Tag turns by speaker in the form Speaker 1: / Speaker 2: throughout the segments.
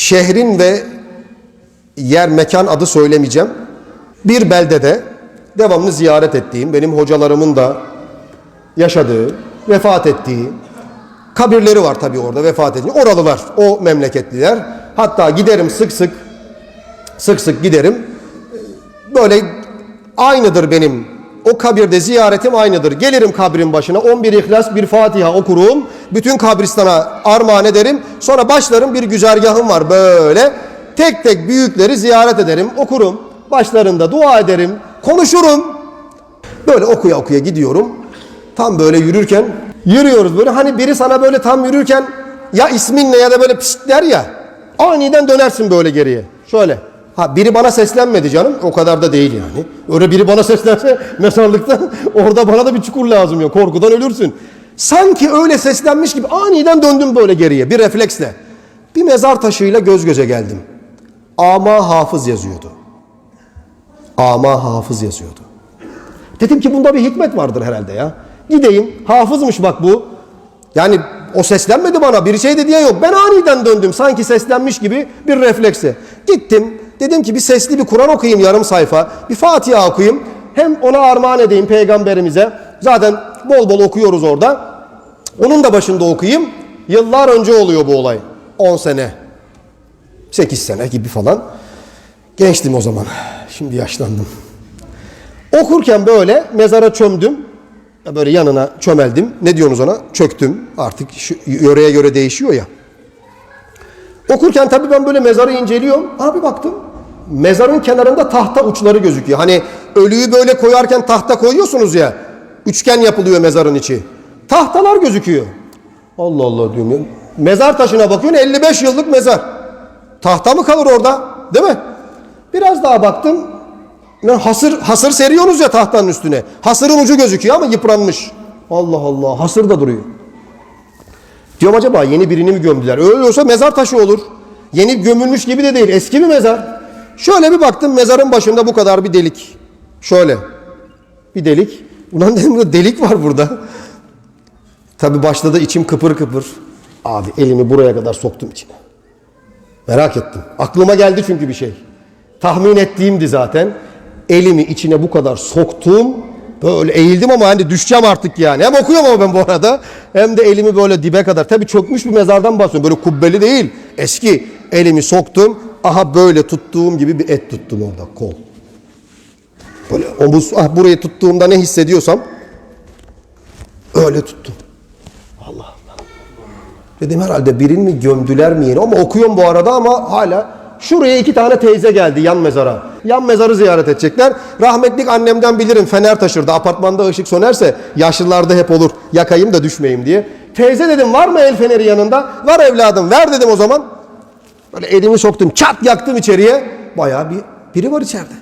Speaker 1: şehrin ve yer mekan adı söylemeyeceğim. Bir beldede devamlı ziyaret ettiğim, benim hocalarımın da yaşadığı, vefat ettiği kabirleri var tabii orada vefat ettiği. Oralılar, o memleketliler. Hatta giderim sık sık sık sık giderim. Böyle aynıdır benim. O kabirde ziyaretim aynıdır. Gelirim kabrin başına 11 İhlas bir Fatiha okurum. Bütün kabristana armağan ederim. Sonra başlarım bir güzergahım var böyle. Tek tek büyükleri ziyaret ederim, okurum. Başlarında dua ederim, konuşurum. Böyle okuya okuya gidiyorum. Tam böyle yürürken yürüyoruz böyle. Hani biri sana böyle tam yürürken ya ismin ne ya da böyle pişt der ya. Aniden dönersin böyle geriye. Şöyle. Ha biri bana seslenmedi canım. O kadar da değil yani. Öyle biri bana seslense mezarlıkta orada bana da bir çukur lazım ya. Korkudan ölürsün. Sanki öyle seslenmiş gibi aniden döndüm böyle geriye bir refleksle. Bir mezar taşıyla göz göze geldim. Ama hafız yazıyordu. Ama hafız yazıyordu. Dedim ki bunda bir hikmet vardır herhalde ya. Gideyim hafızmış bak bu. Yani o seslenmedi bana bir şey de diye yok. Ben aniden döndüm sanki seslenmiş gibi bir refleksi. Gittim dedim ki bir sesli bir Kur'an okuyayım yarım sayfa. Bir Fatiha okuyayım. Hem ona armağan edeyim peygamberimize. Zaten bol bol okuyoruz orada. Onun da başında okuyayım. Yıllar önce oluyor bu olay. 10 sene. 8 sene gibi falan. Gençtim o zaman. Şimdi yaşlandım. Okurken böyle mezara çömdüm. Böyle yanına çömeldim. Ne diyorsunuz ona? Çöktüm. Artık şu yöreye göre değişiyor ya. Okurken tabii ben böyle mezarı inceliyorum. Abi baktım. Mezarın kenarında tahta uçları gözüküyor. Hani ölüyü böyle koyarken tahta koyuyorsunuz ya. Üçgen yapılıyor mezarın içi. Tahtalar gözüküyor. Allah Allah diyorum ya. Mezar taşına bakıyorsun 55 yıllık mezar. Tahta mı kalır orada? Değil mi? Biraz daha baktım. Yani hasır, hasır seriyorsunuz ya tahtanın üstüne. Hasırın ucu gözüküyor ama yıpranmış. Allah Allah hasır da duruyor. Diyorum acaba yeni birini mi gömdüler? Öyle olsa mezar taşı olur. Yeni gömülmüş gibi de değil. Eski bir mezar. Şöyle bir baktım mezarın başında bu kadar bir delik. Şöyle. Bir delik. Ulan dedim delik var burada. Tabi başladı içim kıpır kıpır. Abi elimi buraya kadar soktum içine. Merak ettim. Aklıma geldi çünkü bir şey. Tahmin ettiğimdi zaten. Elimi içine bu kadar soktum. Böyle eğildim ama hani düşeceğim artık yani. Hem okuyorum ama ben bu arada. Hem de elimi böyle dibe kadar. Tabii çökmüş bir mezardan bahsediyorum. Böyle kubbeli değil. Eski. Elimi soktum. Aha böyle tuttuğum gibi bir et tuttum orada. Kol. Böyle omuz, ah burayı tuttuğumda ne hissediyorsam öyle tuttum. Dedim herhalde birini mi gömdüler mi yine? Ama okuyorum bu arada ama hala Şuraya iki tane teyze geldi yan mezara. Yan mezarı ziyaret edecekler. Rahmetlik annemden bilirim fener taşırdı. Apartmanda ışık sönerse yaşlılarda hep olur. Yakayım da düşmeyeyim diye. Teyze dedim var mı el feneri yanında? Var evladım ver dedim o zaman. Böyle elimi soktum çat yaktım içeriye. Bayağı bir biri var içeride.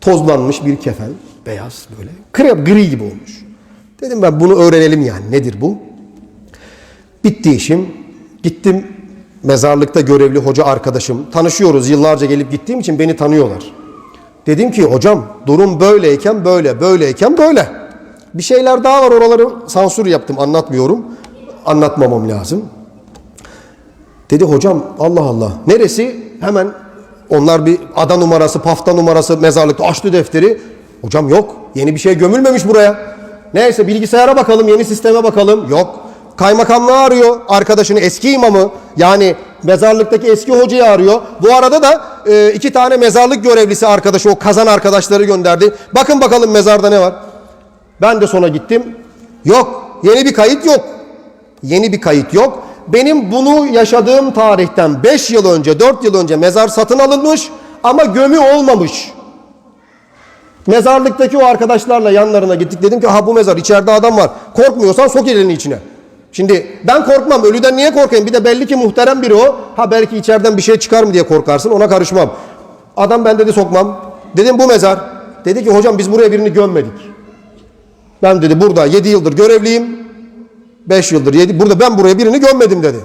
Speaker 1: Tozlanmış bir kefen. Beyaz böyle. Krem gri gibi olmuş. Dedim ben bunu öğrenelim yani nedir bu? Bitti işim. Gittim mezarlıkta görevli hoca arkadaşım. Tanışıyoruz yıllarca gelip gittiğim için beni tanıyorlar. Dedim ki hocam durum böyleyken böyle, böyleyken böyle. Bir şeyler daha var oraları sansür yaptım anlatmıyorum. Anlatmamam lazım. Dedi hocam Allah Allah. Neresi? Hemen onlar bir ada numarası, pafta numarası mezarlıkta açtı defteri. Hocam yok. Yeni bir şey gömülmemiş buraya. Neyse bilgisayara bakalım, yeni sisteme bakalım. Yok. Kaymakamlığı arıyor arkadaşını eski imamı yani mezarlıktaki eski hocayı arıyor. Bu arada da e, iki tane mezarlık görevlisi arkadaşı o kazan arkadaşları gönderdi. Bakın bakalım mezarda ne var. Ben de sonra gittim. Yok yeni bir kayıt yok. Yeni bir kayıt yok. Benim bunu yaşadığım tarihten 5 yıl önce 4 yıl önce mezar satın alınmış ama gömü olmamış. Mezarlıktaki o arkadaşlarla yanlarına gittik. Dedim ki ha bu mezar içeride adam var. Korkmuyorsan sok elini içine. Şimdi ben korkmam. Ölüden niye korkayım? Bir de belli ki muhterem biri o. Ha belki içeriden bir şey çıkar mı diye korkarsın. Ona karışmam. Adam ben dedi sokmam. Dedim bu mezar. Dedi ki hocam biz buraya birini gömmedik. Ben dedi burada 7 yıldır görevliyim. 5 yıldır 7. Burada ben buraya birini gömmedim dedi.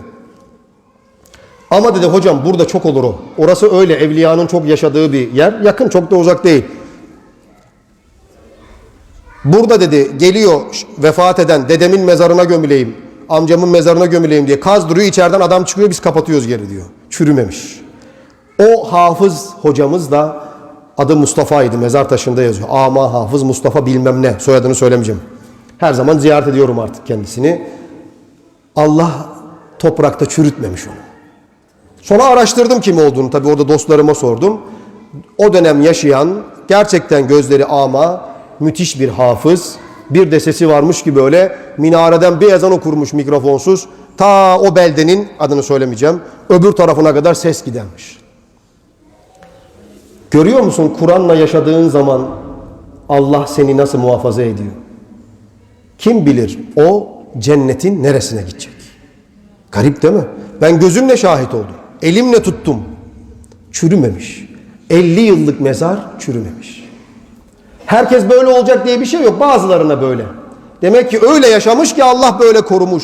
Speaker 1: Ama dedi hocam burada çok olur o. Orası öyle evliyanın çok yaşadığı bir yer. Yakın çok da uzak değil. Burada dedi geliyor vefat eden dedemin mezarına gömüleyim. Amcamın mezarına gömüleyim diye kazdırıyor içeriden adam çıkıyor biz kapatıyoruz geri diyor. Çürümemiş. O hafız hocamız da adı Mustafa'ydı mezar taşında yazıyor. Ama hafız Mustafa bilmem ne soyadını söylemeyeceğim. Her zaman ziyaret ediyorum artık kendisini. Allah toprakta çürütmemiş onu. Sonra araştırdım kim olduğunu tabii orada dostlarıma sordum. O dönem yaşayan gerçekten gözleri ama müthiş bir hafız. Bir de sesi varmış ki böyle minareden bir ezan okurmuş mikrofonsuz. Ta o beldenin adını söylemeyeceğim öbür tarafına kadar ses gidermiş. Görüyor musun Kur'an'la yaşadığın zaman Allah seni nasıl muhafaza ediyor? Kim bilir o cennetin neresine gidecek? Garip değil mi? Ben gözümle şahit oldum. Elimle tuttum. Çürümemiş. 50 yıllık mezar çürümemiş. Herkes böyle olacak diye bir şey yok. Bazılarına böyle. Demek ki öyle yaşamış ki Allah böyle korumuş.